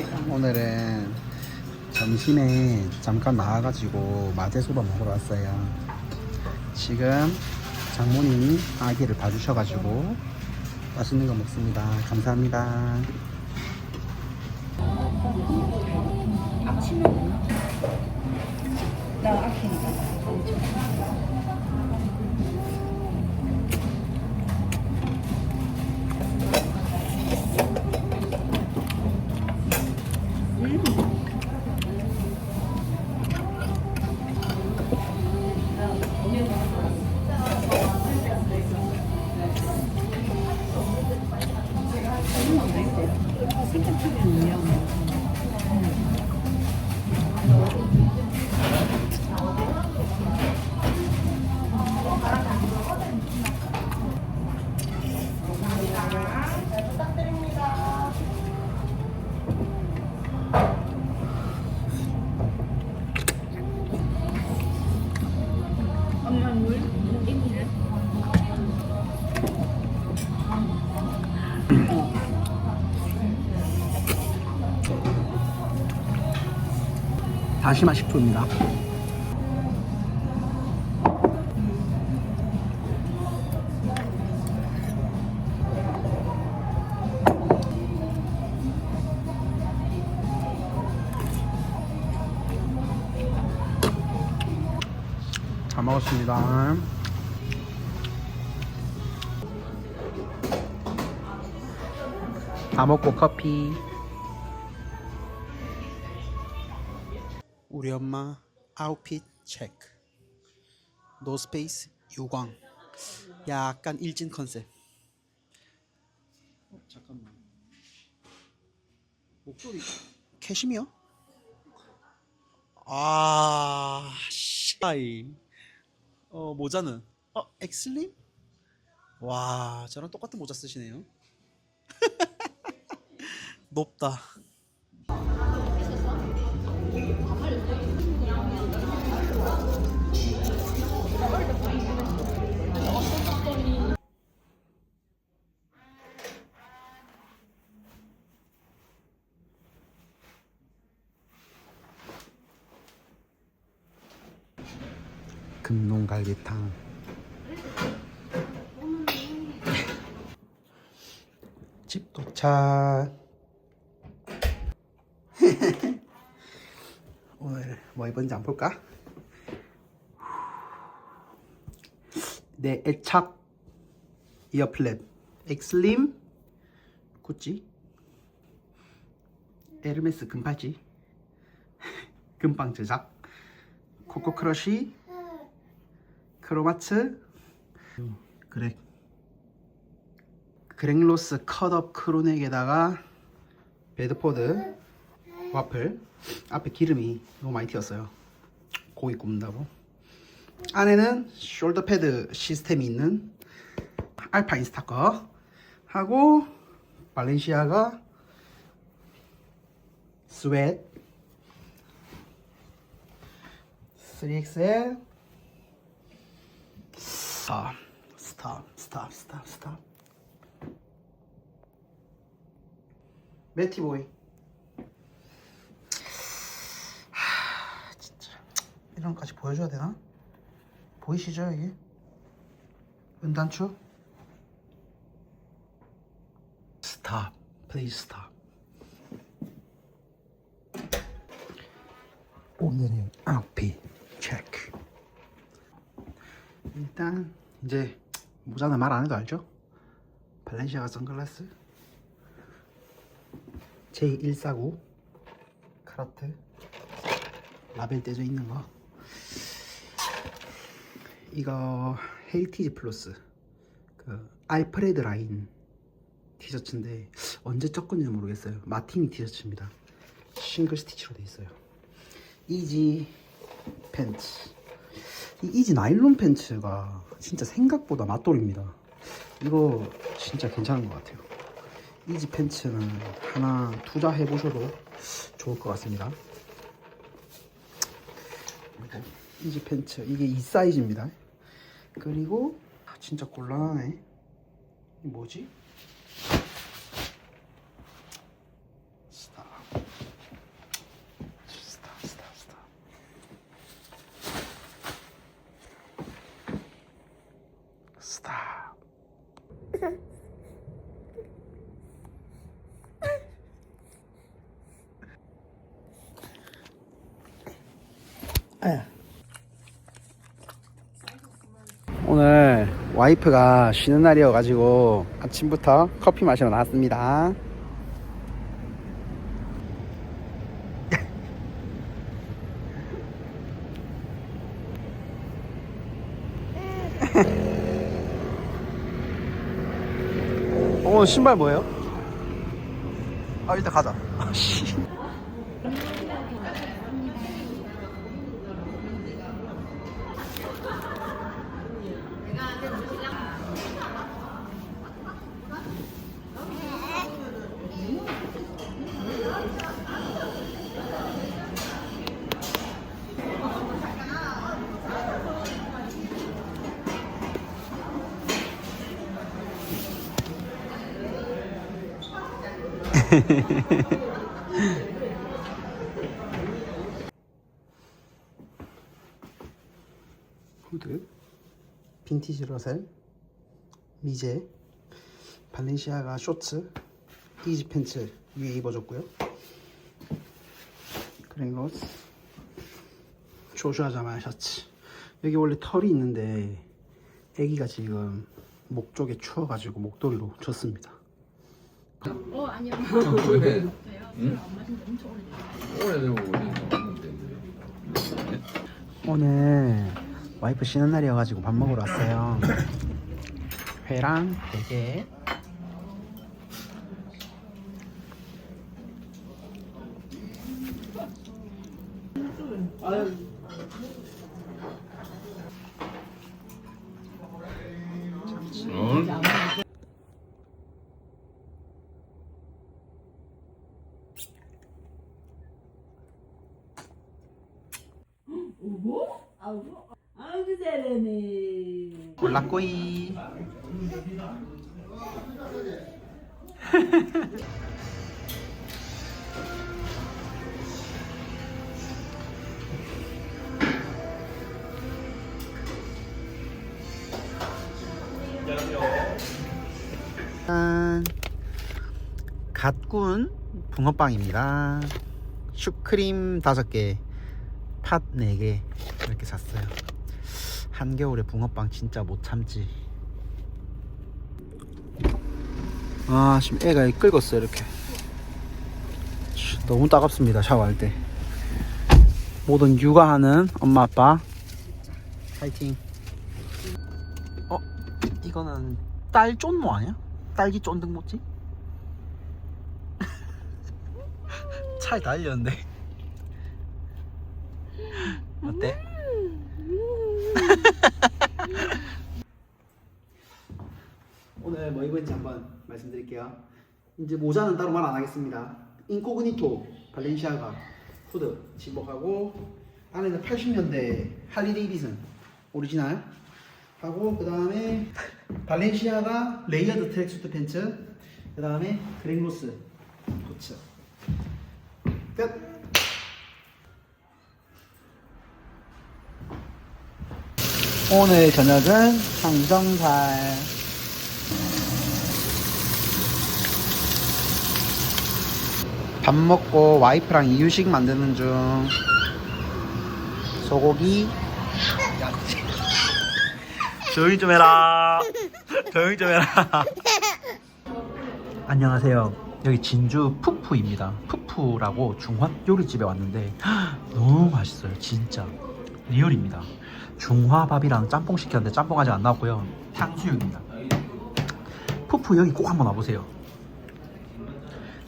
네, 오늘은 점심에 잠깐 나와가지고 마제소바 먹으러 왔어요. 지금 장모님이 아기를 봐주셔가지고 맛있는 거 먹습니다. 감사합니다. 나 다시마 식초입니다. 잘 먹었습니다. 다 먹고 커피. 우리 엄마 아웃핏 체크. 노스페이스 유광. 약간 일진 컨셉. 어, 잠깐만. 목소리 캐시미어? 아, 샤이. 어, 모자는 어, 엑슬림? 와, 저랑 똑같은 모자 쓰시네요. 높다. 금농갈비탕. 집 도착 입은지 안 볼까? 내 애착 이어플랩 엑슬림 구찌 에르메스 금바지 금빵 제작 코코 크러쉬 크로마츠 그렉. 그렉로스 컷업 크로넥에다가 베드포드 와플 앞에 기름이 너무 많이 튀었어요. 고기 굽는다고. 안에는 숄더 패드 시스템이 있는 알파 인 스타커 하고 발렌시아가 스웨트 3XL 스탑 스탑 스탑 스탑 스탑 매티보이 하 진짜 이런 것까지 보여줘야 되나? 보이시죠 이게? 은단추? 스탑 플리즈 스탑 오늘의 아웃핏 체크 일단 이제 모자는 말 안 해도 알죠? 발렌시아가 선글라스 J149 카라트 라벨 떼져 있는 거 이거 헤이티지 플러스 그 알프레드 라인 티셔츠인데 언제 쪘건지 모르겠어요 마티니 티셔츠입니다 싱글 스티치로 돼 있어요 이지 팬츠 이 이지 나일론 팬츠가 진짜 생각보다 맛돌입니다. 이거 진짜 괜찮은 것 같아요. 이지 팬츠는 하나 투자해 보셔도 좋을 것 같습니다. 이지 팬츠 이게 이 사이즈입니다. 그리고 아, 진짜 곤란하네. 이 뭐지? 오늘 와이프가 쉬는 날이어가지고 아침부터 커피 마시러 나왔습니다. 어 신발 뭐예요? 아 일단 가자. 아, 씨. 후드 빈티지 러셀 미제 발렌시아가 쇼츠 이지 팬츠 위에 입어줬고요. 그랭로스 조슈아 자만 셔츠. 여기 원래 털이 있는데 애기가 지금 목 쪽에 추워가지고 목도리로 줬습니다 어 아니요. 왜? 저요? 응? 엄마 진짜 엄청 오래돼요. 오래되고 오래됐는데 오늘 와이프 쉬는 날이어가지고 밥 먹으러 왔어요. 회랑 대게. 어? 아이고 잘하네. 골라꼬이. 짠. 갓군 붕어빵입니다. 슈크림 5개, 팥 4개 이렇게 샀어요. 한겨울에 붕어빵 진짜 못 참지. 아 지금 애가 긁었어요 이렇게. 씨, 너무 따갑습니다 샤워할 때. 모든 육아하는 엄마 아빠 파이팅. 어 이거는 딸 쫀모 아니야? 딸기 쫀득 모찌? 차에 달렸는데. 어때? 오늘 뭐 입었는지 한번 말씀드릴게요. 이제 모자는 따로 말 안 하겠습니다. 인코그니토 발렌시아가 후드 집복하고 안에는 80년대 할리 데이비슨 오리지널 하고 그 다음에 발렌시아가 레이어드 트랙수트 팬츠 그 다음에 그랭로스 부츠 끝 오늘 저녁은 항정살. 밥 먹고 와이프랑 이유식 만드는 중. 소고기. 조용히 좀 해라. 조용히 좀 해라. 안녕하세요. 여기 진주 푸푸입니다. 푸푸라고 중화 요리집에 왔는데 너무 맛있어요. 진짜. 리얼입니다 중화밥이랑 짬뽕 시켰는데 짬뽕 아직 안 나왔고요 탕수육입니다 푸푸 여기 꼭 한번 와보세요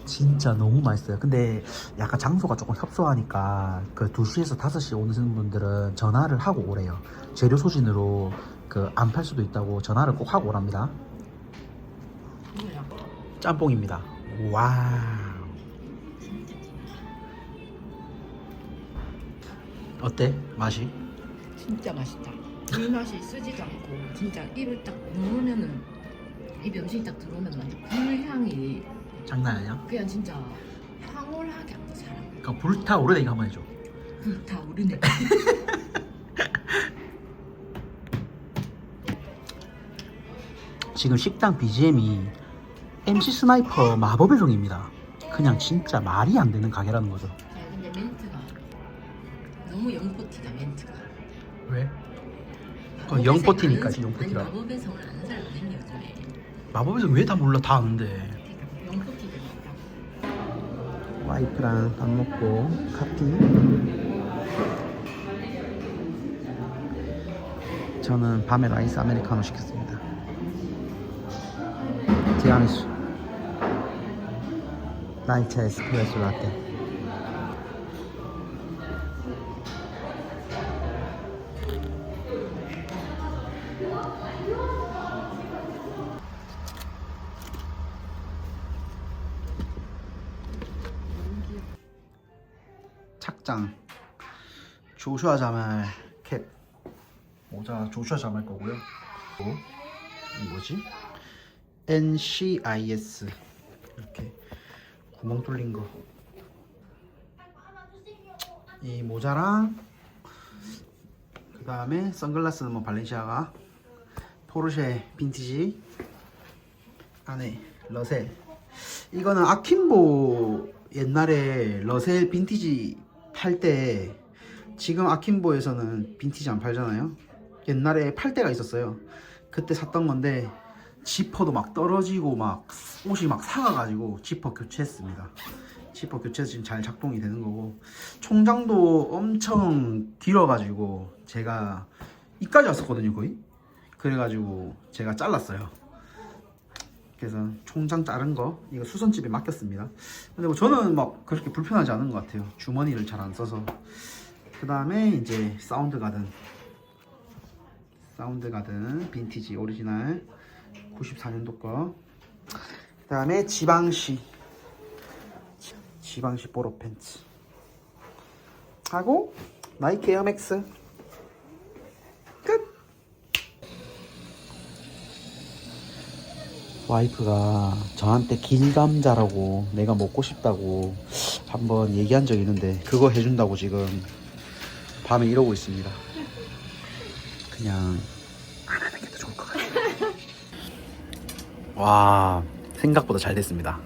진짜 너무 맛있어요. 근데 약간 장소가 조금 협소하니까 그 2시에서 5시 오는 분들은 전화를 하고 오래요. 재료 소진으로 그 안 팔 수도 있다고 전화를 꼭 하고 오랍니다. 짬뽕입니다. 와. 어때? 맛이? 진짜 맛있다. 이 맛이 쓰지도 않고 진짜 입을 딱 누르면은 입 음식이 딱 들어오면 완전 불향이 장난 아니야? 그냥 진짜 황홀하게 한다 사람. 그럼 불타 오르내기 한번 해줘. 불타 오르네. 지금 식당 BGM이 MC 스나이퍼 마법의 종입니다. 그냥 진짜 말이 안 되는 가게라는 거죠. 자, 근데 멘트가 너무 영포티다 멘트가. 왜? 마법의 영포티니까 영포티라. 마법의 성을 아는 사람 아닌 요즘에. 마법에서 왜 다 몰라 다 아는데. 그러니까 영포티. 와이프랑 밥 먹고 커피. 저는 밤에 라이스 아메리카노 시켰습니다. 티라미수. 라이차 에스프레소 라떼. 착장. 조슈아 자말 캡. 모자 조슈아 자말 거고요. 그리고 이 뭐지? NCIS 이렇게 구멍 뚫린 거. 이 모자랑 그 다음에 선글라스는 뭐 발렌시아가 포르쉐 빈티지 안에 러셀 이거는 아킴보 옛날에 러셀 빈티지 팔 때 지금 아킴보에서는 빈티지 안 팔잖아요. 옛날에 팔 때가 있었어요. 그때 샀던 건데 지퍼도 막 떨어지고 막 옷이 막 사가가지고 지퍼 교체했습니다. 지퍼 교체해서 지금 잘 작동이 되는 거고 총장도 엄청 길어가지고 제가 이까지 왔었거든요 거의. 그래가지고 제가 잘랐어요 그래서 총장 자른 거 이거 수선집에 맡겼습니다 근데 뭐 저는 막 그렇게 불편하지 않은 것 같아요 주머니를 잘 안 써서 그 다음에 이제 사운드 가든 사운드 가든 빈티지 오리지널 94년도 거. 그 다음에 지방시. 지방시 보로 팬츠. 하고 나이키 에어맥스. 와이프가 저한테 길감자라고 내가 먹고 싶다고 한번 얘기한 적이 있는데 그거 해준다고 지금 밤에 이러고 있습니다. 그냥 안 하는 게 더 좋을 것 같아요. 와 생각보다 잘 됐습니다.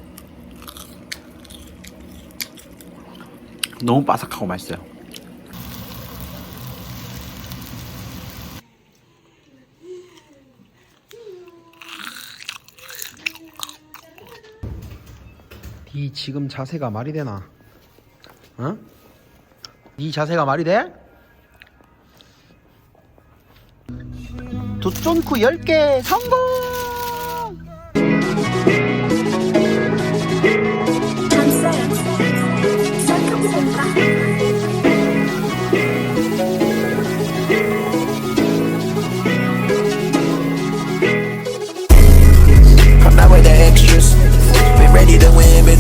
너무 바삭하고 맛있어요. 이 지금 자세가 말이 되나? 어? 이 자세가 말이 돼? 두쫀쿠 10개 성공!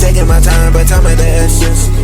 Taking my time, but time of the essence.